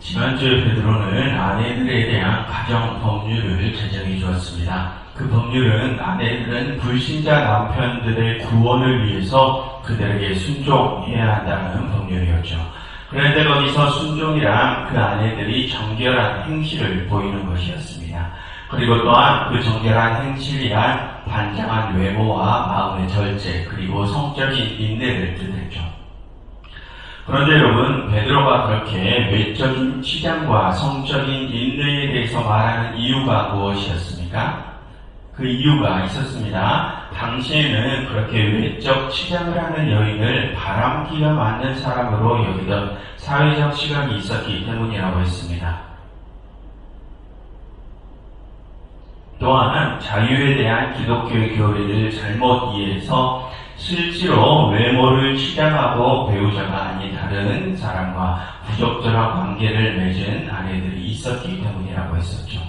지난주에 베드로는 아내들에 대한 가정 법률을 제정해 주었습니다. 그 법률은 아내들은 불신자 남편들의 구원을 위해서 그들에게 순종해야 한다는 법률이었죠. 그런데 거기서 순종이란 그 아내들이 정결한 행실을 보이는 것이었습니다. 그리고 또한 그 정결한 행실이란 단장한 외모와 마음의 절제 그리고 성적인 인내를 뜻했죠. 그런데 여러분 베드로가 그렇게 외적인 치장과 성적인 인내에 대해서 말하는 이유가 무엇이었습니까? 그 이유가 있었습니다. 당시에는 그렇게 외적 치장을 하는 여인을 바람기가 맞는 사람으로 여기던 사회적 시각이 있었기 때문이라고 했습니다. 또한 자유에 대한 기독교의 교리를 잘못 이해해서 실제로 외모를 치장하고 배우자가 아닌 다른 사람과 부적절한 관계를 맺은 아내들이 있었기 때문이라고 했었죠.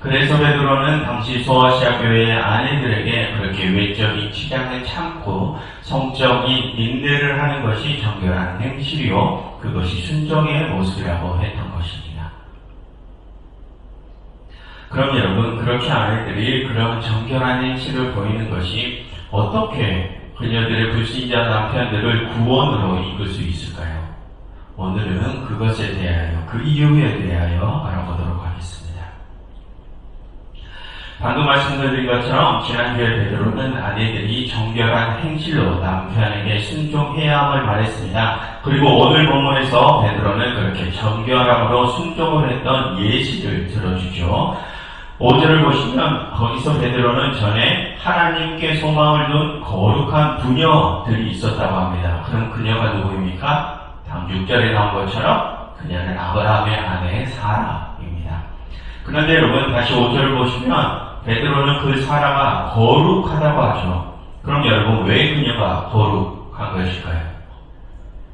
그래서 베드로는 당시 소아시아 교회의 아내들에게 그렇게 외적인 치장을 참고 성적인 인내를 하는 것이 정결한 행실이요 그것이 순종의 모습이라고 했던 것입니다. 그럼 여러분 그렇게 아내들이 그런 정결한 행실을 보이는 것이 어떻게 그녀들의 불신자 남편들을 구원으로 이끌 수 있을까요? 오늘은 그것에 대하여 그 이유에 대하여 알아보도록 하겠습니다. 방금 말씀드린 것처럼 지난주에 베드로는 아내들이 정결한 행실로 남편에게 순종해야 함을 말했습니다. 그리고 오늘 본문에서 베드로는 그렇게 정결함으로 순종을 했던 예시를 들어주죠. 5절을 보시면 거기서 베드로는 전에 하나님께 소망을 둔 거룩한 부녀들이 있었다고 합니다. 그럼 그녀가 누구입니까? 다음 6절에 나온 것처럼 그녀는 아브라함의 아내 사라입니다. 그런데 여러분 다시 5절을 보시면 베드로는 그 사라가 거룩하다고 하죠. 그럼 여러분 왜 그녀가 거룩한 것일까요?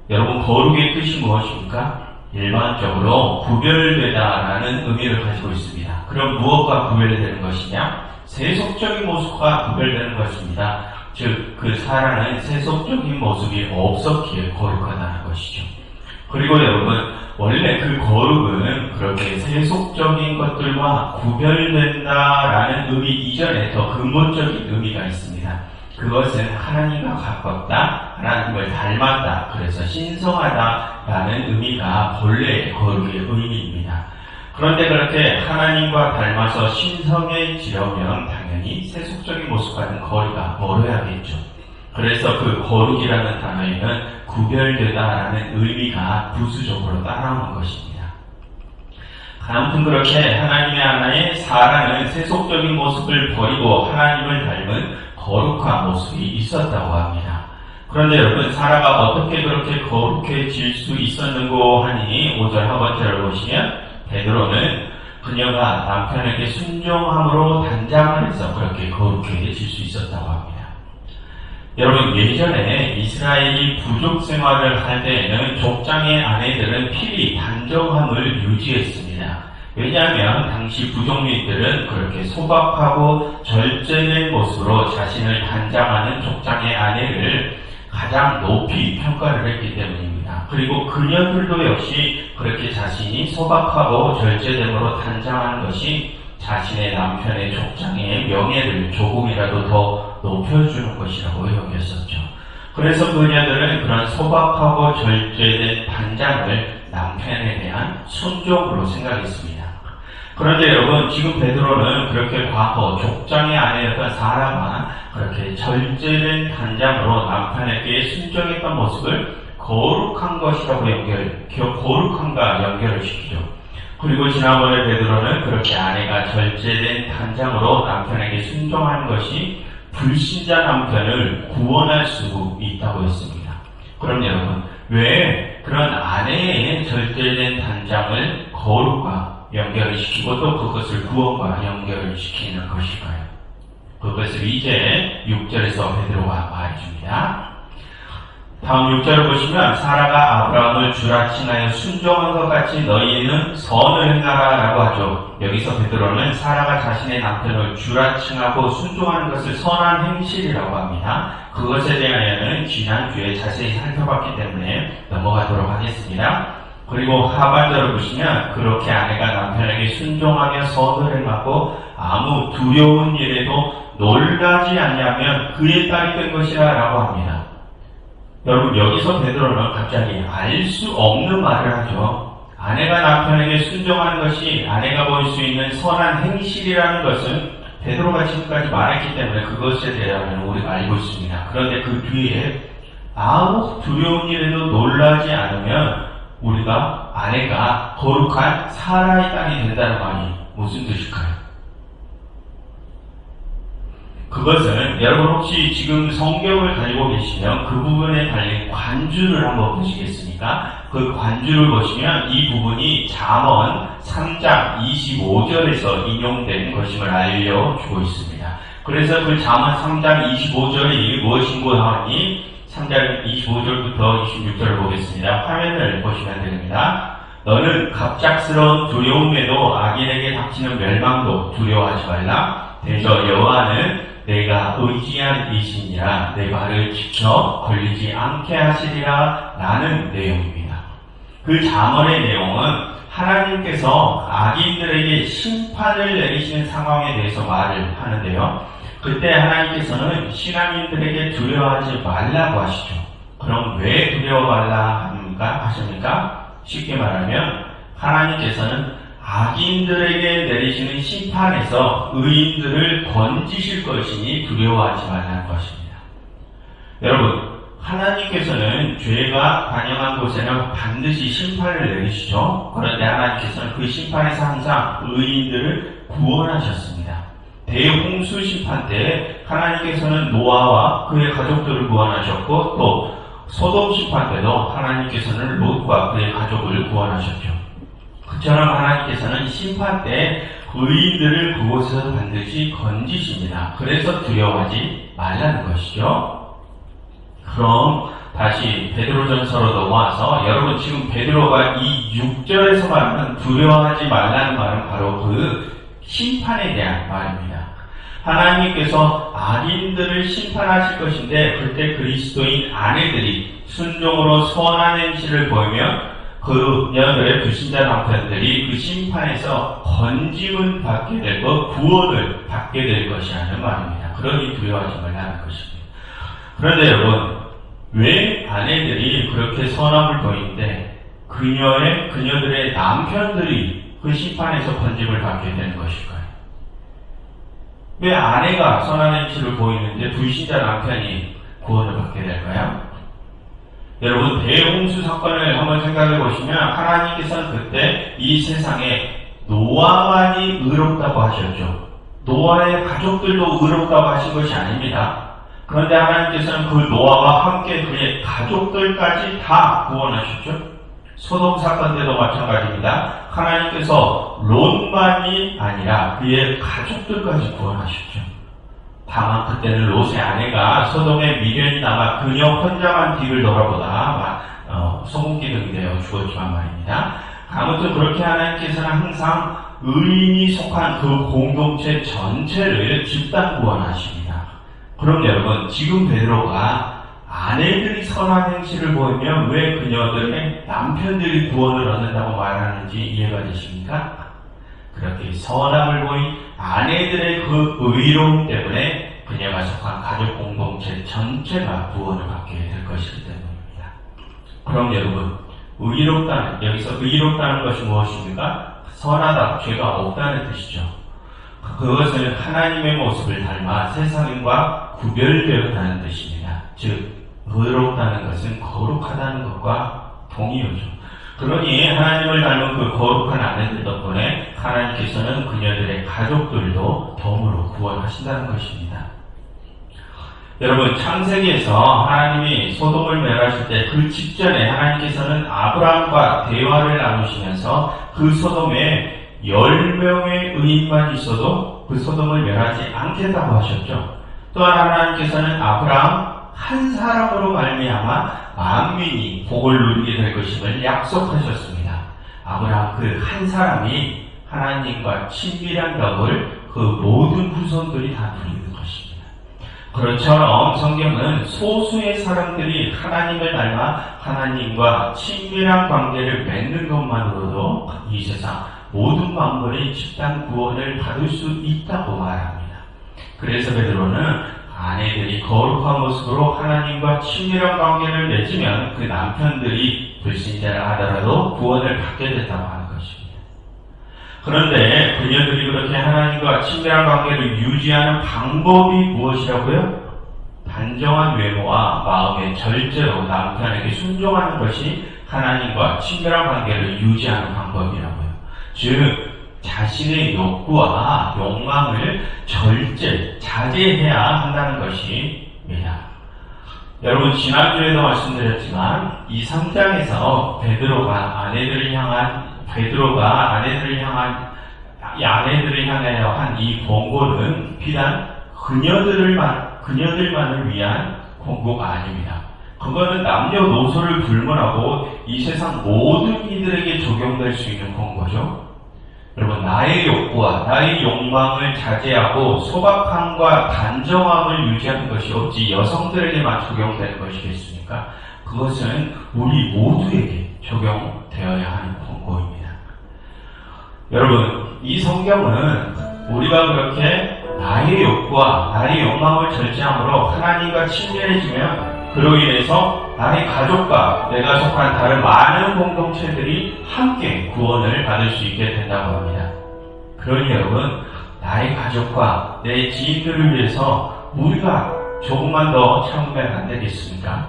여러분 거룩의 뜻이 무엇입니까? 일반적으로 구별되다라는 의미를 가지고 있습니다. 그럼 무엇과 구별되는 것이냐? 세속적인 모습과 구별되는 것입니다. 즉, 그 사라는 세속적인 모습이 없었기에 거룩하다는 것이죠. 그리고 여러분, 원래 그 거룩은 그렇게 세속적인 것들과 구별된다라는 의미 이전에 더 근본적인 의미가 있습니다. 그것은 하나님과 가깝다, 하나님을 닮았다, 그래서 신성하다라는 의미가 본래의 거룩의 의미입니다. 그런데 그렇게 하나님과 닮아서 신성해지려면 당연히 세속적인 모습과는 거리가 멀어야겠죠. 그래서 그 거룩이라는 단어에는 구별되다라는 의미가 부수적으로 따라오는 것입니다. 아무튼 그렇게 하나님의 하나의 사라는 세속적인 모습을 버리고 하나님을 닮은 거룩한 모습이 있었다고 합니다. 그런데 여러분, 사라가 어떻게 그렇게 거룩해질 수 있었는고 하니 5절 하번째를 보시면 베드로는 그녀가 남편에게 순종함으로 단장을 해서 그렇게 거룩해질 수 있었다고 합니다. 여러분 예전에 이스라엘이 부족 생활을 할 때에는 족장의 아내들은 필히 단정함을 유지했습니다. 왜냐하면 당시 부족민들은 그렇게 소박하고 절제된 모습으로 자신을 단장하는 족장의 아내를 가장 높이 평가를 했기 때문입니다. 그리고 그녀들도 역시 그렇게 자신이 소박하고 절제됨으로 단장하는 것이 자신의 남편의 족장의 명예를 조금이라도 더 높여주는 것이라고 여겼었죠. 그래서 그녀들은 그런 소박하고 절제된 단장을 남편에 대한 순종으로 생각했습니다. 그런데 여러분, 지금 베드로는 그렇게 과거 족장의 아내였던 사라가 그렇게 절제된 단장으로 남편에게 순종했던 모습을 거룩한 것이라고 연결, 거룩한가 연결을 시키죠. 그리고 지난번에 베드로는 그렇게 아내가 절제된 단장으로 남편에게 순종하는 것이 불신자 남편을 구원할 수 있다고 했습니다. 그럼 여러분, 왜 그런 아내의 절제된 단장을 거룩과 연결을 시키고 또 그것을 구원과 연결을 시키는 것일까요? 그것을 이제 6절에서 베드로가 말해줍니다. 다음 6절을 보시면 사라가 아브라함을 주라 칭하여 순종한 것 같이 너희는 선을 행하라 라고 하죠. 여기서 베드로는 사라가 자신의 남편을 주라 칭하고 순종하는 것을 선한 행실이라고 합니다. 그것에 대하여는 지난주에 자세히 살펴봤기 때문에 넘어가도록 하겠습니다. 그리고 하반절을 보시면 그렇게 아내가 남편에게 순종하며 선을 행하고 아무 두려운 일에도 놀라지 않냐면 그의 딸이 된 것이라 라고 합니다. 여러분 여기서 베드로는 갑자기 알 수 없는 말을 하죠. 아내가 남편에게 순종하는 것이 아내가 보일 수 있는 선한 행실이라는 것은 베드로가 지금까지 말했기 때문에 그것에 대하여 우리가 알고 있습니다. 그런데 그 뒤에 아무 두려운 일에도 놀라지 않으면 우리가 아내가 거룩한 사라의 땅이 된다는 말이 무슨 뜻일까요? 그것은 여러분 혹시 지금 성경을 가지고 계시면 그 부분에 달린 관주를 한번 보시겠습니까? 그 관주를 보시면 이 부분이 잠언 3장 25절에서 인용된 것임을 알려주고 있습니다. 그래서 그 잠언 3장 25절이 무엇인고 하니 3장 25절부터 26절을 보겠습니다. 화면을 보시면 됩니다. 너는 갑작스러운 두려움에도 악인에게 닥치는 멸망도 두려워하지 말라. 대저 여호와는 내가 의지한 이신이라 내 발을 지켜 걸리지 않게 하시리라 라는 내용입니다. 그 잠언의 내용은 하나님께서 악인들에게 심판을 내리시는 상황에 대해서 말을 하는데요. 그때 하나님께서는 신앙인들에게 두려워하지 말라고 하시죠. 그럼 왜 두려워 말라 합니까? 하십니까? 쉽게 말하면 하나님께서는 악인들에게 내리시는 심판에서 의인들을 건지실 것이니 두려워하지 말라는 것입니다. 여러분, 하나님께서는 죄가 반영한 곳에는 반드시 심판을 내리시죠. 그런데 하나님께서는 그 심판에서 항상 의인들을 구원하셨습니다. 대홍수 심판 때 하나님께서는 노아와 그의 가족들을 구원하셨고 또 소돔 심판 때도 하나님께서는 롯과 그의 가족을 구원하셨죠. 그처럼 하나님께서는 심판 때 의인들을 그곳에서 반드시 건지십니다. 그래서 두려워하지 말라는 것이죠. 그럼 다시 베드로전서로 넘어와서 여러분 지금 베드로가 이 6절에서 말하는 두려워하지 말라는 말은 바로 그 심판에 대한 말입니다. 하나님께서 악인들을 심판하실 것인데 그때 그리스도인 아내들이 순종으로 선한 행실을 보이며 그녀들의 불신자 남편들이 그 심판에서 건짐을 받게 될 것, 구원을 받게 될 것이라는 말입니다. 그러니 두려워하지 말라는 것입니다. 그런데 여러분, 왜 아내들이 그렇게 선함을 보이는데 그녀의 그녀들의 남편들이 그 심판에서 건짐을 받게 되는 것일까요? 왜 아내가 선한 행실을 보이는데 불신자 남편이 구원을 받게 될까요? 여러분 대홍수 사건을 한번 생각해 보시면 하나님께서는 그때 이 세상에 노아만이 의롭다고 하셨죠. 노아의 가족들도 의롭다고 하신 것이 아닙니다. 그런데 하나님께서는 그 노아와 함께 그의 가족들까지 다 구원하셨죠. 소돔 사건 때도 마찬가지입니다. 하나님께서 롯만이 아니라 그의 가족들까지 구원하셨죠. 다만 그때는 롯의 아내가 소돔에 미련이 남아 그녀 혼자만 뒤를 돌아보다 어, 소금기둥이 되어 죽었지만 말입니다. 아무튼 그렇게 하나님께서는 항상 의인이 속한 그 공동체 전체를 집단 구원하십니다. 그럼 여러분 지금 베드로가 아내들이 선한 행실을 보이면 왜 그녀들의 남편들이 구원을 얻는다고 말하는지 이해가 되십니까? 그렇게 선함을 보인 아내들의 그 의로움 때문에 그녀가 속한 가족 공동체 전체가 구원을 받게 될 것이기 때문입니다. 그럼 여러분, 의롭다는, 여기서 의롭다는 것이 무엇입니까? 선하다, 죄가 없다는 뜻이죠. 그것은 하나님의 모습을 닮아 세상과 구별되었다는 뜻입니다. 즉, 의롭다는 것은 거룩하다는 것과 동의어죠. 그러니 하나님을 닮은 그 거룩한 아내들 덕분에 하나님께서는 그녀들의 가족들도 덤으로 구원하신다는 것입니다. 여러분 창세기에서 하나님이 소돔을 멸하실 때 그 직전에 하나님께서는 아브라함과 대화를 나누시면서 그 소돔에 열명의 의인만 있어도 그 소돔을 멸하지 않겠다고 하셨죠. 또한 하나님께서는 아브라함 한 사람으로 말미암아 만민이 복을 누리게 될 것임을 약속하셨습니다. 아브라함 그 한 사람이 하나님과 친밀한 덕을 그 모든 후손들이 다 누리는 것입니다. 그렇처럼 성경은 소수의 사람들이 하나님을 닮아 하나님과 친밀한 관계를 맺는 것만으로도 이 세상 모든 만물의 집단 구원을 받을 수 있다고 말합니다. 그래서 베드로는 아내들이 거룩한 모습으로 하나님과 친밀한 관계를 맺으면 그 남편들이 불신자를 하더라도 구원을 받게 된다고 하는 것입니다. 그런데 그녀들이 그렇게 하나님과 친밀한 관계를 유지하는 방법이 무엇이라고요? 단정한 외모와 마음의 절제로 남편에게 순종하는 것이 하나님과 친밀한 관계를 유지하는 방법이라고요. 즉, 자신의 욕구와 욕망을 절제, 자제해야 한다는 것입니다. 여러분, 지난주에도 말씀드렸지만, 이 3장에서 베드로가 아내들을 향한, 베드로가 아내들을 향한, 이 아내들을 향하여 한 이 권고는 비단 그녀들을, 만- 그녀들만을 위한 권고가 아닙니다. 그거는 남녀노소를 불문하고 이 세상 모든 이들에게 적용될 수 있는 권고죠. 여러분, 나의 욕구와 나의 욕망을 자제하고 소박함과 단정함을 유지하는 것이 어찌 여성들에게만 적용되는 것이겠습니까? 그것은 우리 모두에게 적용되어야 하는 권고입니다. 여러분, 이 성경은 우리가 그렇게 나의 욕구와 나의 욕망을 절제함으로 하나님과 친밀해지면 그로 인해서 나의 가족과 내가 속한 다른 많은 공동체들이 함께 구원을 받을 수 있게 된다고 합니다. 그러니 여러분, 나의 가족과 내 지인들을 위해서 우리가 조금만 더 참으면 안 되겠습니까?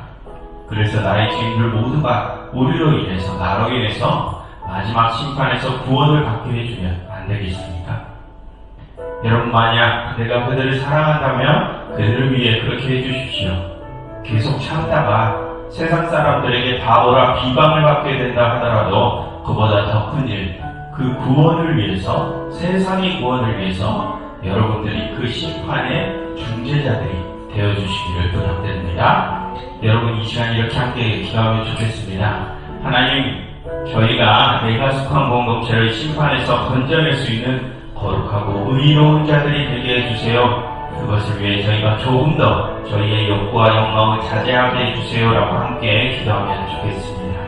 그래서 나의 지인들 모두가 우리로 인해서, 나로 인해서 마지막 심판에서 구원을 받게 해주면 안 되겠습니까? 여러분, 만약 내가 그들을 사랑한다면 그들을 위해 그렇게 해주십시오. 계속 참다가 세상 사람들에게 바보라 비방을 받게 된다 하더라도 그보다 더 큰 일, 그 구원을 위해서, 세상의 구원을 위해서 여러분들이 그 심판의 중재자들이 되어주시기를 부탁드립니다. 여러분 이 시간 이렇게 함께 기도하면 좋겠습니다. 하나님, 저희가 내가 속한 공동체를 심판에서 건져낼 수 있는 거룩하고 의로운 자들이 되게 해주세요. 그것을 위해 저희가 조금 더 저희의 욕구와 욕망을 자제하게 해주세요라고 함께 기도하면 좋겠습니다.